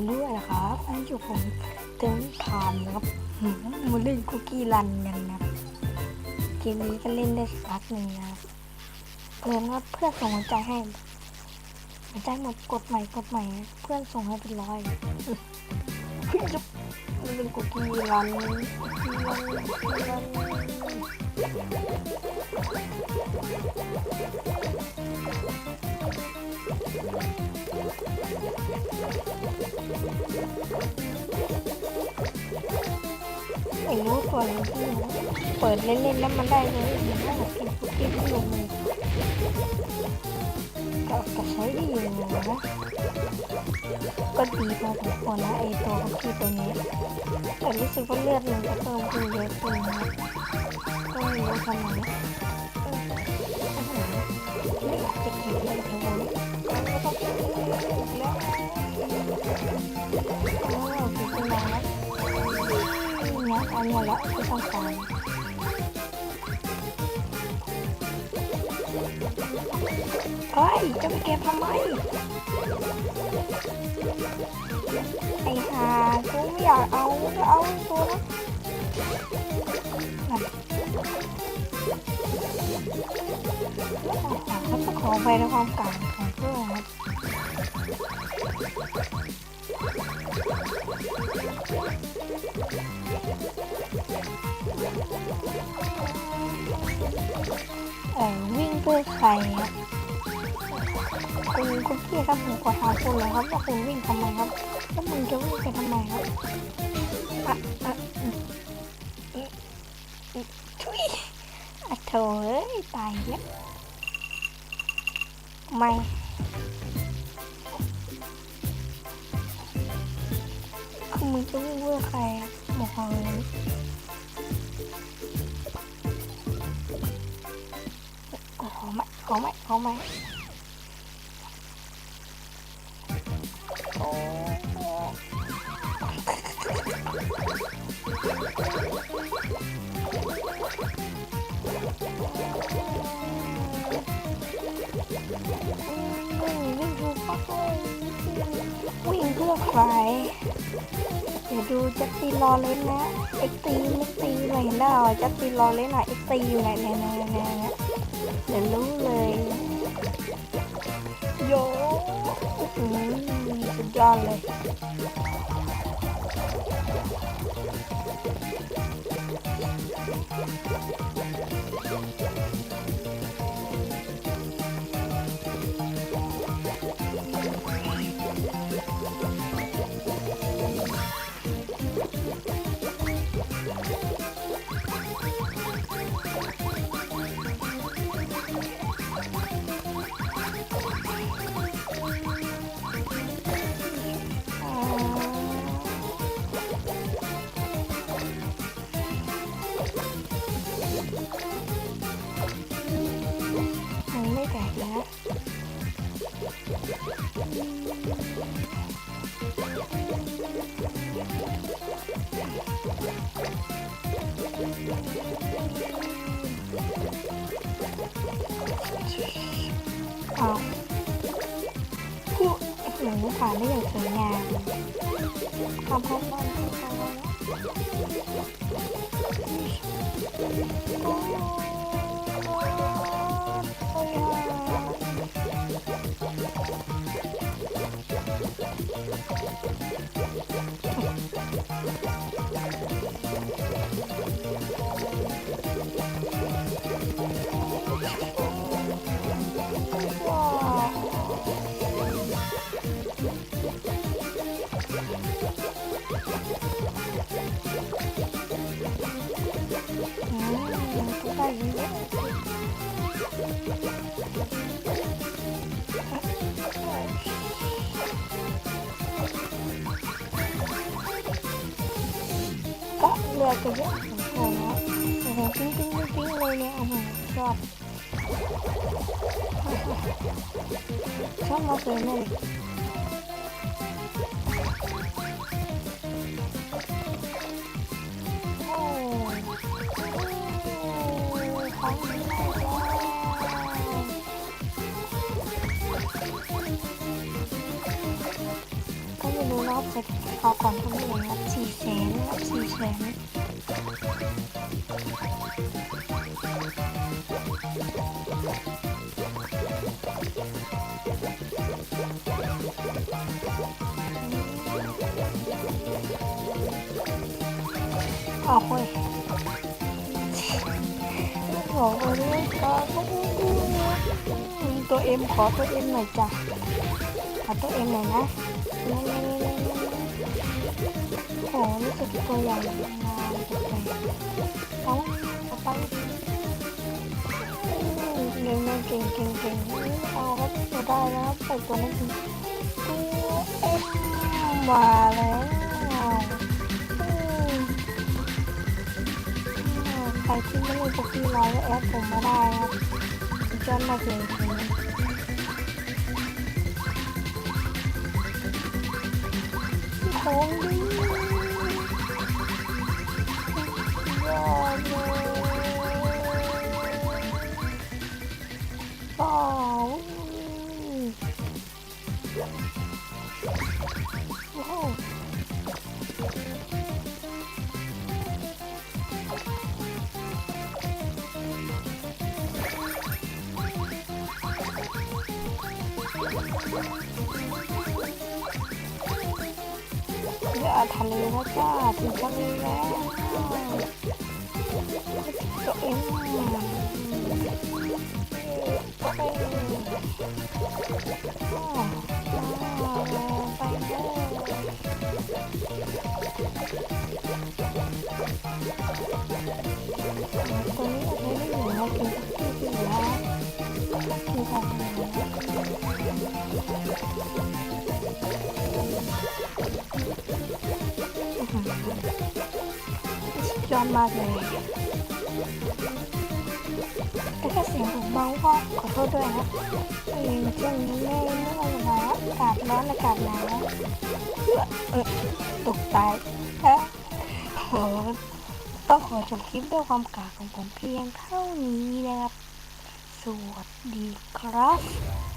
คนด้วยนะครับอันนี้อยู่ผมเต็มถามนะครับมาเล่นคุกกี้รันกันนะครับเกมนี้ก็เล่นได้สักพักหนึ่งนะครับเพื่อนว่าเพื่อนส่งหัวใจให้หัวใจหมดกดใหม่กดใหม่ เพื่อนส่งให้เป็นร้อยมันเป็นคุกกี้รันคุกกี้รันคุกกี้รัน ไม่รู้ก่อนที่เปิดเล่นๆแล้วมันได้เลยมันได้แบบกินคุกกี้ที่ลงเลยก็ก็ใช้ดีอยู่นะก็ดีพอสมควรนะไอตัวคุกกี้ตัวนี้แต่รู้สึกว่าเลือดมันจะเพิ่มขึ้นเยอะขึ้นนะก็ไม่รู้ทำไมเอออาหารไม่อยากจะกินเลยทั้งวโอ้กิน อันนี้ละที่ต้องการเฮ้ยจะไปเก็บทำไม ไอ้ห่ากูไม่อยากเอาก็เอาตัวนั้นนั่นเขาต้องขอไปในความกลาง พี่ครับผมขอถามคุณเลยครับว่าคุณวิ่งทำไมครับแล้วมึงจะวิ่งไปทำไมครับอะอะอืมอืมทุยอะโถเอ้ยตายแล้วไม่คือมึงจะวิ่งเพื่อใครบอกเขาเลยขอไหมขอไหมขอไหม โอ้วิ่งวิ่งเพื่อใครเดี๋ยวดูจัสตินรอเล่นนะเอ็กตีเอ็กตีไรเห็นได้เหรอจัสตินรอเล่นอะเอ็กตีอยู่ไหนไหนไหนไหนไหนเดี๋ยวรู้เลยโย สุ ไม่แตกแล้วอ้าวกูหนูผ่านได้อย่างสวยงามทำพร้อมกันทำพร้ ก็ได้เยอะก็เรือก็เยอะสมควรแล้วโอ้โหปิ้งปิ้งปิ้งปิ้งเลยเนี่ยโอ้โหชอบชอบมาเจอเลย ก็ไม่รู้นะใครเอาก่อนทุกอย่างครับสี่แสนครับสี่แสนเอาเว้ย บอกไปเลยก็ตัวเอ็มขอตัวเอ็มหน่อยจ้ะขอตัวเอ็มหน่อยนะนี่นี่นี่นี่โอ้รู้สึกตัวใหญ่งามจังเลยเอาเอาไปเก่งเก่งเก่งเก่งเอาครับตัวได้แล้วไปตัวนั้ตัวเอ็มมาแล้ว รที่ไม่มีโปรไฟล์ไลน์แอดผมมาได้ครับจนมาเลยทีนี้ของดียอดเลยว้าวโอ้โห เรือทะเลแล้วจ้าถึงทะเลแล้วตัวเอ็มไปตัว ยอดมากเลยแต่แค่เสียงผมเบาก็ขอโทษด้วยนะเองช่วงนี้ไม่ไม่ว่าจะมาอากาศร้อนอากาศหนาวเออตกใจฮะโหต้องขอจบคลิปด้วยความกากของผมเพียงเท่านี้นะครับ สวัสดีครับ